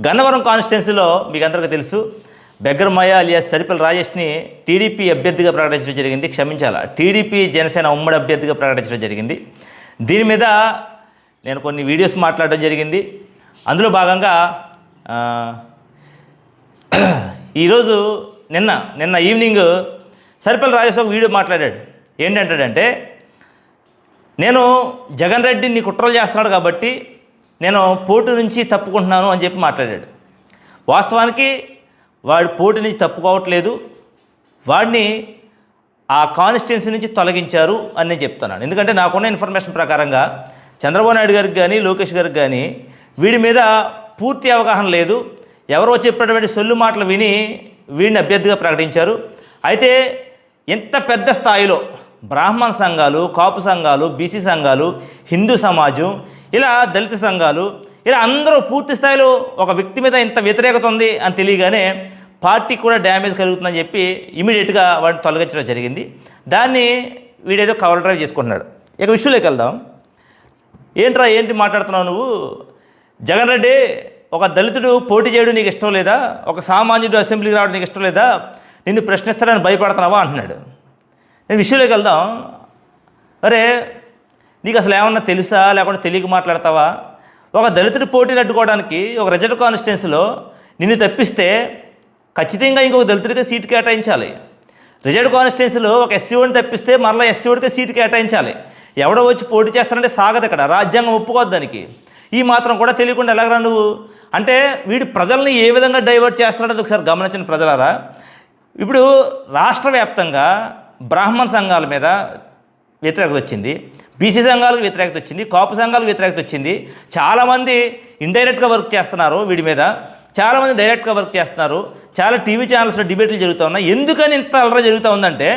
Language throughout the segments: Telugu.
గన్నవరం కాన్స్టిట్యున్సీలో మీకు అందరికీ తెలుసు బెగ్గరమయ్య అలియాస్ సరిపల్లి రాజేష్ని టీడీపీ అభ్యర్థిగా ప్రకటించడం జరిగింది. క్షమించాల? టీడీపీ జనసేన ఉమ్మడి అభ్యర్థిగా ప్రకటించడం జరిగింది. దీని మీద నేను కొన్ని వీడియోస్ మాట్లాడడం జరిగింది. అందులో భాగంగా ఈరోజు నిన్న నిన్న ఈవినింగ్ సరిపల్లి రాజేష్ ఒక వీడియో మాట్లాడాడు. ఏంటంటాడంటే నేను జగన్ రెడ్డిని కుట్రలు చేస్తున్నాడు కాబట్టి నేను పోటీ నుంచి తప్పుకుంటున్నాను అని చెప్పి మాట్లాడాడు. వాస్తవానికి వాడు పోటీ నుంచి తప్పుకోవట్లేదు. వాడిని ఆ కాన్స్టిట్యున్సీ నుంచి తొలగించారు అని నేను చెప్తున్నాను. ఎందుకంటే నాకున్న ఇన్ఫర్మేషన్ ప్రకారంగా చంద్రబాబు నాయుడు గారికి కానీ లోకేష్ గారికి కానీ వీడి మీద పూర్తి అవగాహన లేదు. ఎవరో చెప్పినటువంటి సొల్లు మాటలు విని వీడిని అభ్యర్థిగా ప్రకటించారు. అయితే ఇంత పెద్ద స్థాయిలో బ్రాహ్మణ సంఘాలు కాపు సంఘాలు బీసీ సంఘాలు హిందూ సమాజం ఇలా దళిత సంఘాలు ఇలా అందరూ పూర్తి స్థాయిలో ఒక వ్యక్తి మీద ఇంత వ్యతిరేకత ఉంది అని తెలియగానే పార్టీకి కూడా డ్యామేజ్ కలుగుతుందని చెప్పి ఇమీడియట్గా వాడిని తొలగించడం జరిగింది. దాన్ని వీడేదో కవర్ డ్రైవ్ చేసుకుంటున్నాడు. ఇక విషయంలోకి వెళ్దాం. ఏంట్రా ఏంటి మాట్లాడుతున్నావు నువ్వు? జగన్ రెడ్డి ఒక దళితుడు పోటీ చేయడం నీకు ఇష్టం లేదా? ఒక సామాన్యుడు అసెంబ్లీకి రావడం నీకు ఇష్టం లేదా? నిన్ను ప్రశ్నిస్తాడని భయపడుతున్నావా? అంటున్నాడు. నేను విషయంలోకి వెళ్దాం. అరే నీకు అసలు ఏమన్నా తెలుసా? లేకుంటే తెలియక మాట్లాడతావా? ఒక దళితుడి పోటీలు అడ్డుకోవడానికి ఒక రిజర్వ్ కాన్స్టిట్యున్సీలో నిన్ను తప్పిస్తే ఖచ్చితంగా ఇంకొక దళితుడికి సీట్ కేటాయించాలి. రిజర్వ్ కాన్స్టిట్యున్సీలో ఒక ఎస్సీ ఓడిని తప్పిస్తే మరలా ఎస్సీ ఓడికి కేటాయించాలి. ఎవడో వచ్చి పోటీ చేస్తానంటే సాగదు ఇక్కడ. రాజ్యాంగం ఒప్పుకోద్దు దానికి. ఈ మాత్రం కూడా తెలియకుండా ఎలాగరా నువ్వు? అంటే వీడు ప్రజల్ని ఏ విధంగా డైవర్ట్ చేస్తున్నాడో ఒకసారి గమనించిన ప్రజలారా. ఇప్పుడు రాష్ట్ర వ్యాప్తంగా బ్రాహ్మణ సంఘాల మీద వ్యతిరేకత వచ్చింది బీసీ సంఘాలకు వ్యతిరేకత వచ్చింది కాపు సంఘాలకు వ్యతిరేకత వచ్చింది. చాలామంది ఇండైరెక్ట్గా వర్క్ చేస్తున్నారు వీడి మీద చాలామంది డైరెక్ట్గా వర్క్ చేస్తున్నారు. చాలా టీవీ ఛానల్స్లో డిబేట్లు జరుగుతూ ఉన్నాయి. ఎందుకని ఇంత అలరా జరుగుతూ ఉందంటే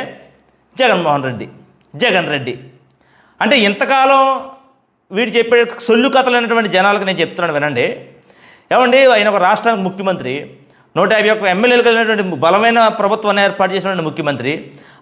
జగన్మోహన్ రెడ్డి జగన్ రెడ్డి. అంటే ఇంతకాలం వీడు చెప్పే సొల్లు కథలు అనేటువంటి జనాలకు నేను చెప్తున్నాను వినండి. ఏమండి ఆయన ఒక రాష్ట్రానికి ముఖ్యమంత్రి నూట యాభై ఒక్క ఎమ్మెల్యేలు కలిగినటువంటి బలమైన ప్రభుత్వాన్ని ఏర్పాటు చేసినటువంటి ముఖ్యమంత్రి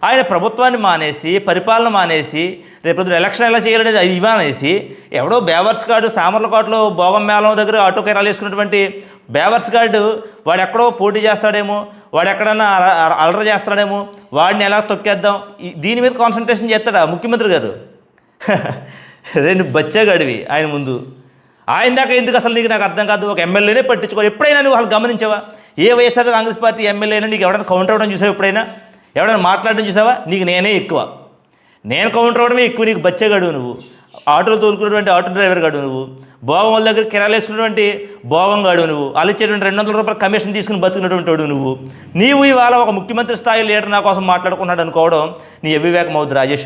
ఆయన ప్రభుత్వాన్ని మానేసి పరిపాలన మానేసి రేపు ఎలక్షన్ ఎలా చేయాలనేది అది ఇవ్వనేసి ఎవడో బేవర్స్ గార్డు సామర్లకోటలో భోగం మేళం దగ్గర ఆటో కెరాలు వేసుకున్నటువంటి బేవర్స్ గార్డు వాడు ఎక్కడో పోటీ చేస్తాడేమో వాడు ఎక్కడన్నా అల- అలర చేస్తాడేమో వాడిని ఎలా తొక్కేద్దాం? దీని మీద కాన్సన్ట్రేషన్ చేస్తాడా ముఖ్యమంత్రి గారు? రెండు బచ్చగాడివి ఆయన ముందు. ఆయన దాకా ఎందుకు అసలు నీకు నాకు అర్థం కాదు? ఒక ఎమ్మెల్యేనే పట్టించుకో ఎప్పుడైనా నువ్వు వాళ్ళు గమనించావా? ఏ వైఎస్ఆర్ కాంగ్రెస్ పార్టీ ఎమ్మెల్యేనా నీకు ఎవడైనా కౌంటర్ అవ్వడం చూసావా ఎప్పుడైనా? ఎవడైనా మాట్లాడడం చూసావా? నీకు నేనే ఎక్కువ. నేను కౌంటర్ అవ్వడమే ఎక్కువ నీకు బచ్చగాడు నువ్వు. ఆటోలు తోలుకున్నటువంటి ఆటో డ్రైవర్ గాడు నువ్వు. భోగం వాళ్ళ దగ్గర కిరాలు వేసుకున్నటువంటి భోగం గాడు నువ్వు. వాళ్ళు ఇచ్చేటువంటి రెండు వందల రూపాయల కమిషన్ తీసుకుని బతుకున్నటువంటి వాడు నువ్వు. నీవు ఇవాళ ఒక ముఖ్యమంత్రి స్థాయి లీడర్ నా కోసం మాట్లాడుకున్నాడు అనుకోవడం నీ అవివేకం అవుతుంది రాజేష్.